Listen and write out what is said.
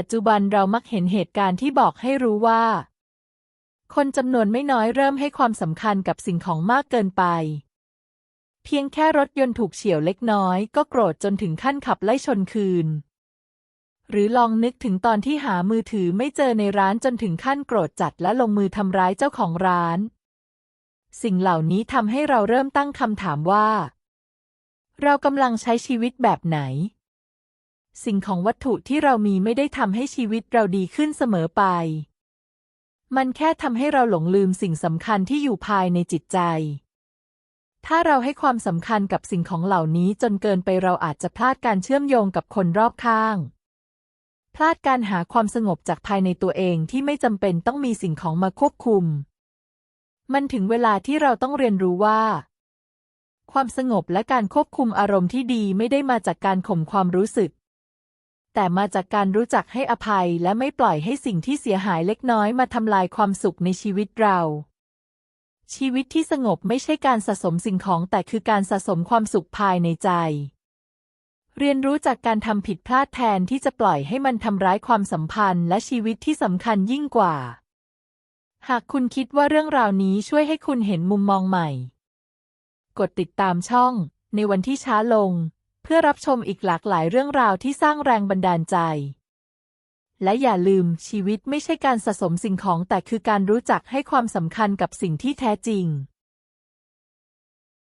ปัจจุบันเรามักเห็นเหตุการณ์ที่บอกให้รู้ว่า คนจำนวนไม่น้อยเริ่มให้ความสำคัญกับสิ่งของมากเกินไป เพียงแค่รถยนต์ถูกเฉี่ยวเล็กน้อย ก็โกรธจนถึงขั้นขับไล่ชนคืน หรือลองนึกถึงตอนที่หามือถือไม่เจอในร้านจนถึงขั้นโกรธจัดและลงมือทำร้ายเจ้าของร้าน สิ่งเหล่านี้ทำให้เราเริ่มตั้งคำถามว่า เรากำลังใช้ชีวิตแบบไหน สิ่งของวัตถุที่เรามีไม่ได้ทำให้ชีวิตเราดีขึ้นเสมอไป มันแค่ทำให้เราหลงลืมสิ่งสำคัญที่อยู่ภายในจิตใจ ถ้าเราให้ความสำคัญกับสิ่งของเหล่านี้จนเกินไปเราอาจจะพลาดการเชื่อมโยงกับคนรอบข้าง พลาดการหาความสงบจากภายในตัวเองที่ไม่จำเป็นต้องมีสิ่งของมาควบคุม มันถึงเวลาที่เราต้องเรียนรู้ว่าความสงบและการควบคุมอารมณ์ที่ดีไม่ได้มาจากการข่มความรู้สึก แต่มาจากการรู้จักให้อภัยและไม่ปล่อยให้สิ่งที่เสียหายเล็กน้อยมาทำลายความสุขในชีวิตเรา ชีวิตที่สงบไม่ใช่การสะสมสิ่งของแต่คือการสะสมความสุขภายในใจ เรียนรู้จากการทำผิดพลาดแทนที่จะปล่อยให้มันทำร้ายความสัมพันธ์ และชีวิตที่สำคัญยิ่งกว่า หากคุณคิดว่าเรื่องราวนี้ช่วยให้คุณเห็นมุมมองใหม่ กดติดตามช่องในวันที่ช้าลง พื่อรับชมอีกหลากหลายเรื่องราวที่สร้างแรงบันดาลใจ และอย่าลืมชีวิตไม่ใช่การสะสมสิ่งของแต่คือการรู้จักให้ความสำคัญกับสิ่งที่แท้จริง